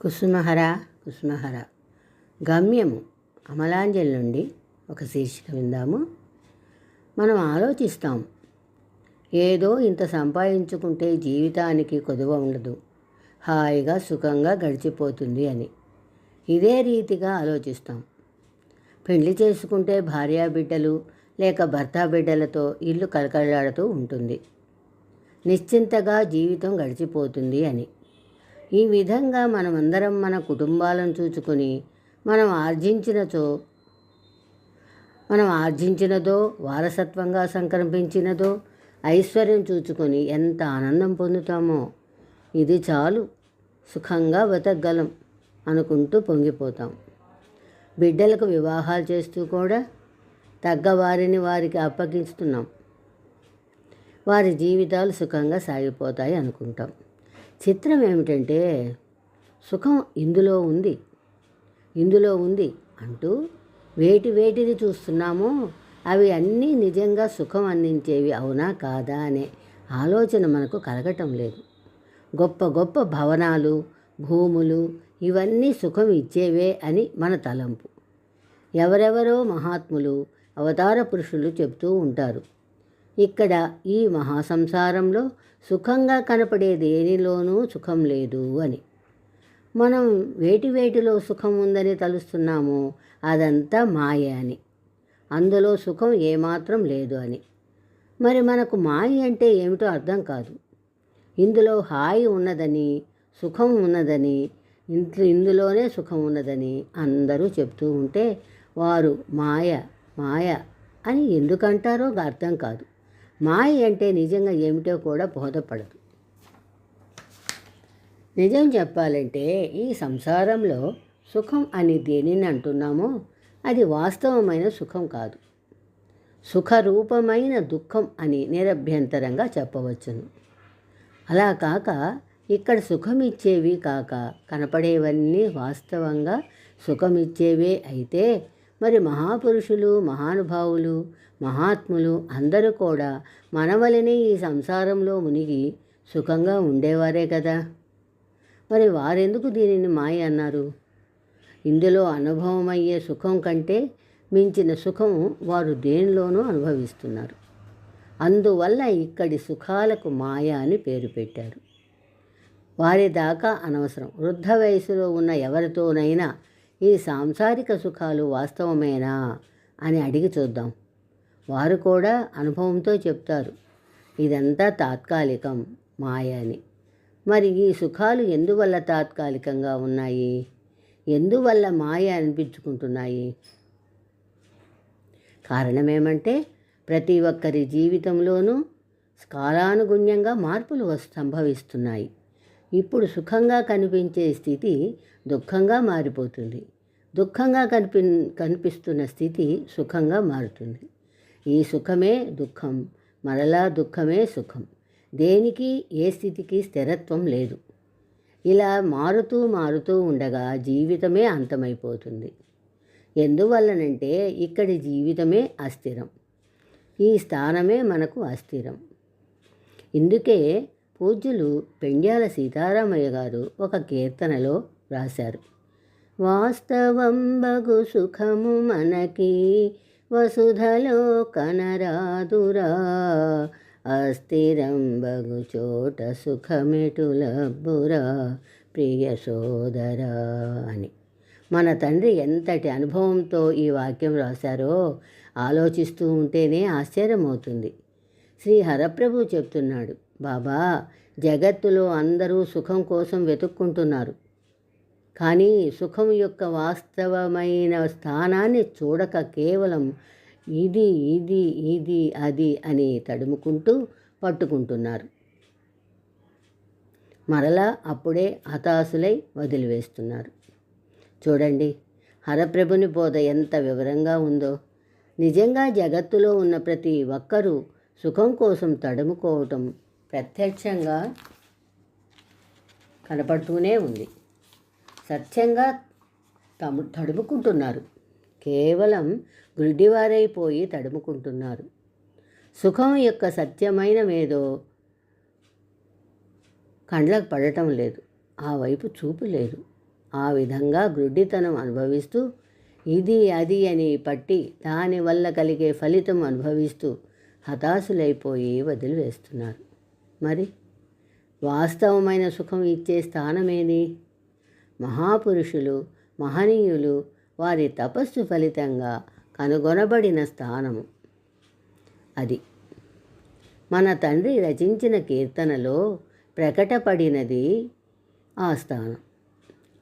కుసుమహర కుసుమహర. గమ్యము అమలాంజలి నుండి ఒక శీర్షిక విందాము. మనం ఆలోచిస్తాం ఏదో ఇంత సంపాదించుకుంటే జీవితానికి కొదువ ఉండదు హాయిగా సుఖంగా గడిచిపోతుంది అని. ఇదే రీతిగా ఆలోచిస్తాం. పెళ్ళి చేసుకుంటే భార్యా బిడ్డలు లేక భర్త బిడ్డలతో ఇల్లు కలకలాడుతూ ఉంటుంది. నిశ్చింతగా జీవితం గడిచిపోతుంది అని. ఈ విధంగా మనమందరం మన కుటుంబాలను చూచుకొని మనం ఆర్జించినచో మనం ఆర్జించినదో వారసత్వంగా సంక్రమించినదో ఐశ్వర్యం చూచుకొని ఎంత ఆనందం పొందుతామో ఇది చాలు. సుఖంగా బతకగలం అనుకుంటూ పొంగిపోతాం. బిడ్డలకు వివాహాలు చేస్తూ కూడా తగ్గవారిని వారికి అప్పగిస్తున్నాం వారి జీవితాలు సుఖంగా సాగిపోతాయి అనుకుంటాం. చిత్రం ఏమిటంటే సుఖం ఇందులో ఉంది ఇందులో ఉంది అంటూ వేటి వేటిని చూస్తున్నామో అవి అన్నీ నిజంగా సుఖం అందించేవి అవునా కాదా అనే ఆలోచన మనకు కలగటం లేదు. గొప్ప గొప్ప భవనాలు భూములు ఇవన్నీ సుఖం ఇచ్చేవే అని మన తలంపు. ఎవరెవరో మహాత్ములు అవతార పురుషులు చెబుతూ ఉంటారు. ఇక్కడ ఈ మహాసంసారంలో సుఖంగా కనపడే దేనిలోనూ సుఖం లేదు అని. మనం వేటి వేటిలో సుఖం ఉందని తలుస్తున్నామో అదంతా మాయ అని. అందులో సుఖం ఏమాత్రం లేదు అని. మరి మనకు మాయ అంటే ఏమిటో అర్థం కాదు. ఇందులో హాయి ఉన్నదని సుఖం ఉన్నదని ఇంట్లో ఇందులోనే సుఖం ఉన్నదని అందరూ చెప్తూ ఉంటే వారు మాయ మాయ అని ఎందుకంటారో అర్థం కాదు. మాయ అంటే నిజంగా ఏమిటో కూడా బోధపడదు. నిజం చెప్పాలంటే ఈ సంసారంలో సుఖం అని దేనిని అంటున్నామో అది వాస్తవమైన సుఖం కాదు. సుఖరూపమైన దుఃఖం అని నిరభ్యంతరంగా చెప్పవచ్చును. అలా కాక ఇక్కడ సుఖమిచ్చేవి కాక కనపడేవన్నీ వాస్తవంగా సుఖమిచ్చేవే అయితే మరి మహాపురుషులు మహానుభావులు మహాత్ములు అందరూ కూడా మనవలనే ఈ సంసారంలో మునిగి సుఖంగా ఉండేవారే కదా. మరి వారెందుకు దీనిని మాయ అన్నారు? ఇందులో అనుభవమయ్యే సుఖం కంటే మించిన సుఖం వారు దేనిలోనూ అనుభవిస్తున్నారు. అందువల్ల ఇక్కడి సుఖాలకు మాయ అని పేరు పెట్టారు. వారి దాకా అనవసరం. వృద్ధ వయసులో ఉన్న ఎవరితోనైనా ఈ సాంసారిక సుఖాలు వాస్తవమేనా అని అడిగి చూద్దాం. వారు కూడా అనుభవంతో చెప్తారు ఇదంతా తాత్కాలికం మాయ అని మరి ఈ సుఖాలు ఎందువల్ల తాత్కాలికంగా ఉన్నాయి? ఎందువల్ల మాయ అనిపించుకుంటున్నాయి? కారణమేమంటే ప్రతి ఒక్కరి జీవితంలోనూ కాలానుగుణ్యంగా మార్పులు వస్- సంభవిస్తున్నాయి. ఇప్పుడు సుఖంగా కనిపించే స్థితి దుఃఖంగా మారిపోతుంది. దుఃఖంగా కనిపి కనిపిస్తున్న స్థితి సుఖంగా మారుతుంది. ఈ సుఖమే దుఃఖం మరలా దుఃఖమే సుఖం. దేనికి ఏ స్థితికి స్థిరత్వం లేదు. ఇలా మారుతూ మారుతూ ఉండగా జీవితమే అంతమైపోతుంది. ఎందువల్లనంటే ఇక్కడి జీవితమే అస్థిరం. ఈ స్థానమే మనకు అస్థిరం. ఇందుకే పూజ్యులు పెండ్యాల సీతారామయ్య గారు ఒక కీర్తనలో రాశారు. వాస్తవం బగు సుఖము మనకి వసుధలో కనరాదురా అస్థిరం బగు చోట సుఖమెటులబ్బురా. ప్రియ సోదరా అని. మన తండ్రి ఎంతటి అనుభవంతో ఈ వాక్యం రాశారో ఆలోచిస్తూ ఉంటేనే ఆశ్చర్యమవుతుంది. శ్రీ హరప్రభు చెప్తున్నాడు బాబా జగత్తులో అందరూ సుఖం కోసం వెతుక్కుంటున్నారు. కానీ సుఖం యొక్క వాస్తవమైన స్థానాన్ని చూడక కేవలం ఇది ఇది ఇది అది అని తడుముకుంటూ పట్టుకుంటున్నారు. మరలా అప్పుడే హతాశులై వదిలివేస్తున్నారు. చూడండి హరప్రభుని బోధ ఎంత వివరంగా ఉందో. నిజంగా జగత్తులో ఉన్న ప్రతి ఒక్కరూ సుఖం కోసం తడుముకోవటం ప్రత్యక్షంగా కనపడుతూనే ఉంది. సత్యంగా తము తడుముకుంటున్నారు. కేవలం గుడ్డివారైపోయి తడుముకుంటున్నారు. సుఖం యొక్క సత్యమైనమేదో కండ్లకు పడటం లేదు. ఆ వైపు చూపు లేదు. ఆ విధంగా గ్రుడ్డితనం అనుభవిస్తూ ఇది అది అని పట్టి దానివల్ల కలిగే ఫలితం అనుభవిస్తూ హతాశులైపోయి వదిలివేస్తున్నారు. మరి? వాస్తవమైన సుఖం ఇచ్చే స్థానమేది? మహాపురుషులు మహనీయులు వారి తపస్సు ఫలితంగా కనుగొనబడిన స్థానము అది. మన తండ్రి రచించిన కీర్తనలో ప్రకటపడినది ఆ స్థానం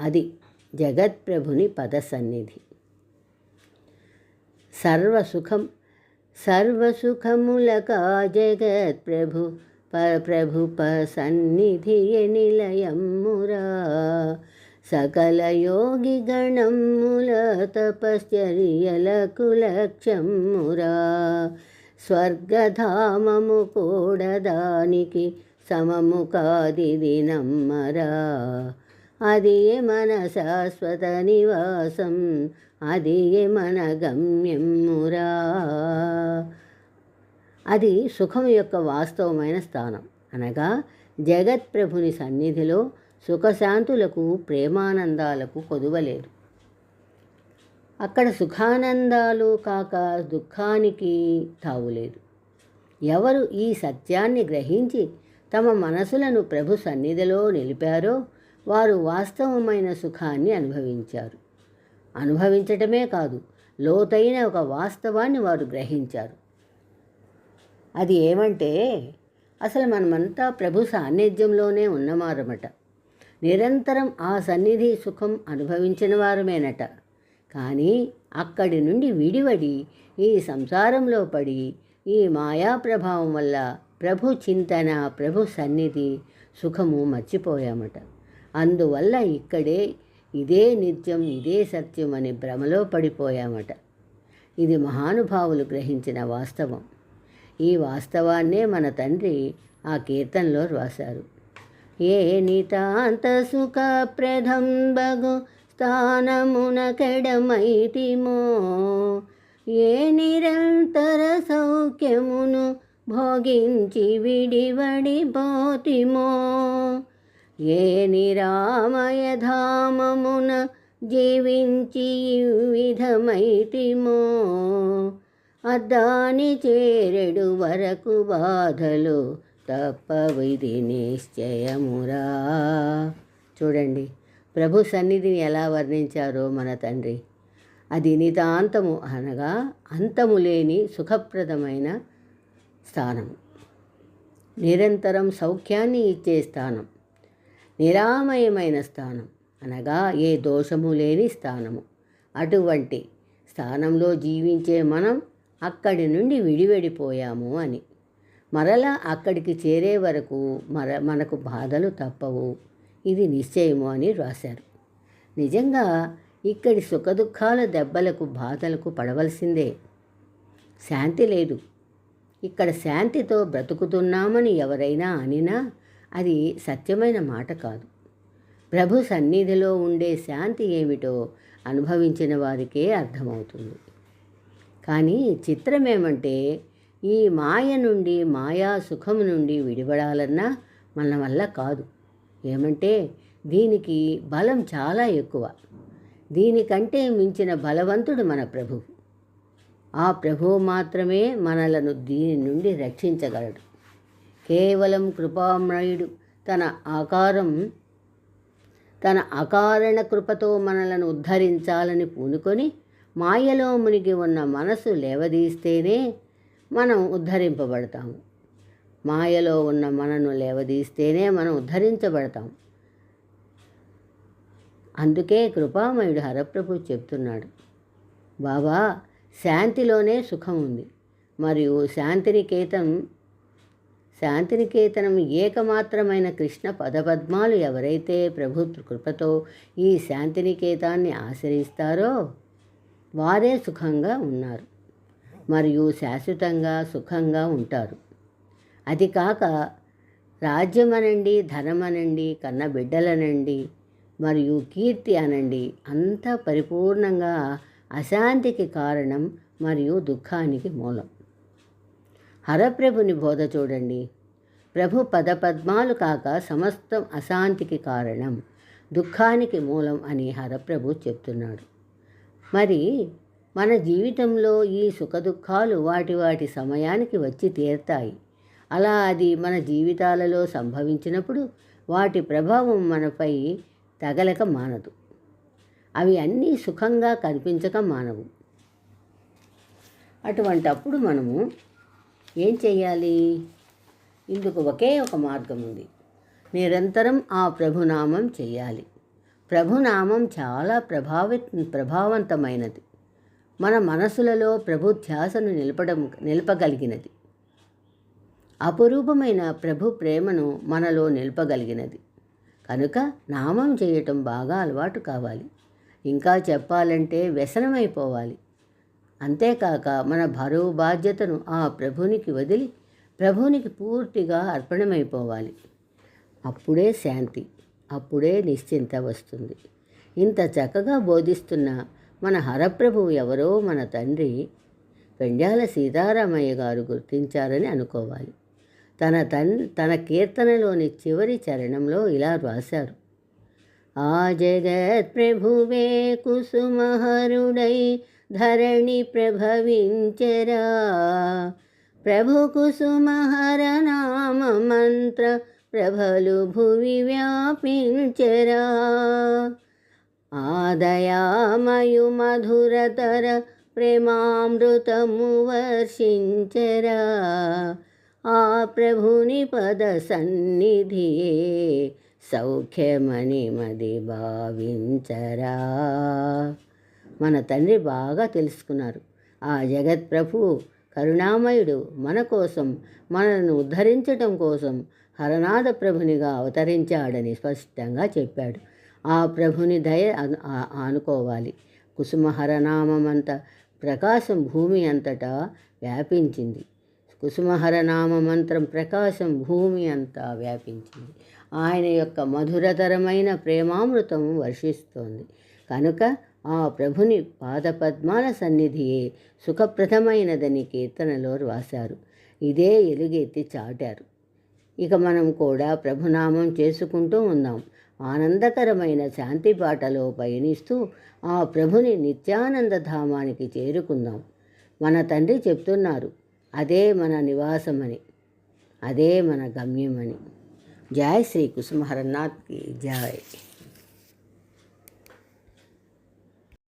అది. జగత్ప్రభుని పదసన్నిధి సర్వసుఖం సర్వసుఖములక జగత్ ప్రభు ప్రభుప సన్నిధి నిలయమురా సకల యోగి గణముల తపశ్చర్యలకు లక్ష్యమురా స్వర్గధామము కూడదానికి సమము కాదిది నమ్మరా అది మన శాశ్వత నివాసం అది మన గమ్యమురా అది సుఖం యొక్క వాస్తవమైన స్థానం. అనగా జగత్ప్రభుని సన్నిధిలో సుఖశాంతులకు ప్రేమానందాలకు కొదువలేదు. అక్కడ సుఖానందాలు కాక దుఃఖానికి తావులేదు ఎవరు ఈ సత్యాన్ని గ్రహించి తమ మనసులను ప్రభు సన్నిధిలో నిలిపారో వారు వాస్తవమైన సుఖాన్ని అనుభవించారు. అనుభవించటమే కాదు లోతైన ఒక వాస్తవాన్ని వారు గ్రహించారు. అది ఏమంటే అసలు మనమంతా ప్రభు సాన్నిధ్యంలోనే ఉన్నవారమట. నిరంతరం ఆ సన్నిధి సుఖం అనుభవించిన వారమేనట. కానీ అక్కడి నుండి విడివడి ఈ సంసారంలో పడి ఈ మాయా ప్రభావం వల్ల ప్రభు చింతన ప్రభు సన్నిధి సుఖము మర్చిపోయామట. అందువల్ల ఇక్కడే ఇదే నిత్యం ఇదే సత్యం అని భ్రమలో పడిపోయామట. ఇది మహానుభావులు గ్రహించిన వాస్తవం. ఈ వాస్తవాన్నే మన తండ్రి ఆ కీర్తనలో రాశారు. ఏ నితాంత సుఖప్రదం బగు స్థానమున కెడమైతిమో ఏ నిరంతర సౌఖ్యమును భోగించి విడివడి పోతిమో ఏ నిరామయధామమున జీవించి విధమైతిమో అద్దాని చేరెడు వరకు బాధలు తప్పవిధి నిశ్చయమురా. చూడండి ప్రభు సన్నిధిని ఎలా వర్ణించారో మన తండ్రి. అది నితాంతము అనగా అంతము లేని సుఖప్రదమైన స్థానం. నిరంతరం సౌఖ్యాన్ని ఇచ్చే స్థానం. నిరామయమైన స్థానం అనగా ఏ దోషము లేని స్థానము. అటువంటి స్థానంలో జీవించే మనం అక్కడి నుండి విడివెడిపోయాము అని. మరలా అక్కడికి చేరే వరకు మర మనకు బాధలు తప్పవు. ఇది నిశ్చయము అని రాశారు. నిజంగా ఇక్కడి సుఖదుఖాల దెబ్బలకు బాధలకు పడవలసిందే. శాంతి లేదు. ఇక్కడ శాంతితో బ్రతుకుతున్నామని ఎవరైనా అనినా అది సత్యమైన మాట కాదు. ప్రభు సన్నిధిలో ఉండే శాంతి ఏమిటో అనుభవించిన వారికే అర్థమవుతుంది. కానీ చిత్రం ఏమంటే ఈ మాయ నుండి మాయా సుఖం నుండి విడిపడాలన్నా మన వల్ల కాదు. ఏమంటే దీనికి బలం చాలా ఎక్కువ. దీనికంటే మించిన బలవంతుడు మన ప్రభు. ఆ ప్రభువు మాత్రమే మనలను దీని నుండి రక్షించగలడు. కేవలం కృపామయుడు తన ఆకారం తన అకారణ కృపతో మనలను ఉద్ధరించాలని పూనుకొని మాయలో మునిగి ఉన్న మనసు లేవదీస్తేనే మనం ఉద్ధరింపబడతాము మాయలో ఉన్న మనను లేవదీస్తేనే మనం ఉద్ధరించబడతాం. అందుకే కృపామయుడు హరప్రభు చెప్తున్నాడు బాబా శాంతిలోనే సుఖం ఉంది. మరియు శాంతినికేతం శాంతినికేతనం ఏకమాత్రమైన కృష్ణ పదపద్మాలు ఎవరైతే ప్రభు కృపతో ఈ శాంతినికేతాన్ని ఆశ్రయిస్తారో వారే సుఖంగా ఉన్నారు మరియు శాశ్వతంగా సుఖంగా ఉంటారు. అది కాక రాజ్యమనండి ధనమనండి కన్న బిడ్డలనండి మరియు కీర్తి అనండి అంతా పరిపూర్ణంగా అశాంతికి కారణం మరియు దుఃఖానికి మూలం. హరప్రభుని బోధ చూడండి. ప్రభు పదపద్మాలు కాక సమస్తం అశాంతికి కారణం దుఃఖానికి మూలం అని హరప్రభు చెప్తున్నాడు. మరి మన జీవితంలో ఈ సుఖదుఖాలు వాటి వాటి సమయానికి వచ్చి తీరుతాయి. అలా అది మన జీవితాలలో సంభవించినప్పుడు వాటి ప్రభావం మనపై తగలక మానదు. అవి అన్నీ సుఖంగా కనిపించక మానవు. అటువంటప్పుడు మనము ఏం చేయాలి ఇందుకు ఒకే ఒక మార్గం ఉంది. నిరంతరం ఆ ప్రభునామం చెయ్యాలి. ప్రభునామం చాలా ప్రభావి ప్రభావవంతమైనది. మన మనసులలో ప్రభు ధ్యాసను నిలపడం నిలపగలిగినది. అపురూపమైన ప్రభు ప్రేమను మనలో నిలపగలిగినది. కనుక నామం చేయటం బాగా అలవాటు కావాలి. ఇంకా చెప్పాలంటే వ్యసనమైపోవాలి. అంతేకాక మన బరువు బాధ్యతను ఆ ప్రభునికి వదిలి ప్రభునికి పూర్తిగా అర్పణమైపోవాలి. అప్పుడే శాంతి. అప్పుడే నిశ్చింత వస్తుంది. ఇంత చక్కగా బోధిస్తున్న మన హరప్రభువు ఎవరో మన తండ్రి పెండ్యాల సీతారామయ్య గారు గుర్తించారని అనుకోవాలి. తన తన్ తన కీర్తనలోని చివరి చరణంలో ఇలా రాశారు. ఆ జగత్ ప్రభువే కుసుమహరుడై ధరణి ప్రభవించరా. ప్రభు కుసుమహర నామ మంత్ర ప్రభలు భువి వ్యాపించరా. ఆదయామయు మధురతర ప్రేమామృతము వర్షించరా. ఆ ప్రభుని పద సన్నిధియే సౌఖ్యమని మది భావించరా. మన తండ్రి బాగా తెలుసుకున్నారు. ఆ జగత్ప్రభు కరుణామయుడు మన కోసం మనను ఉద్ధరించటం కోసం హరనాథ ప్రభునిగా అవతరించాడని స్పష్టంగా చెప్పాడు. ఆ ప్రభుని దయ ఆనుకోవాలి. కుసుమ ప్రకాశం భూమి అంతటా వ్యాపించింది. కుసుమహర నామ మంత్రం ప్రకాశం భూమి అంతా వ్యాపించింది. ఆయన యొక్క మధురతరమైన ప్రేమామృతం వర్షిస్తోంది. కనుక ఆ ప్రభుని పాదపద్మాల సన్నిధియే సుఖప్రదమైనదని కీర్తనలో రాశారు. ఇదే ఎలుగెత్తి చాటారు. ఇక మనం కూడా ప్రభునామం చేసుకుంటూ ఉందాం. ఆనందకరమైన శాంతి బాటలో పయనిస్తూ ఆ ప్రభుని నిత్యానంద ధామానికి చేరుకుందాం. మన తండ్రి చెప్తున్నారు అదే మన నివాసమని అదే మన గమ్యమని. జై శ్రీ కుసుమహరనాథ్కి జై.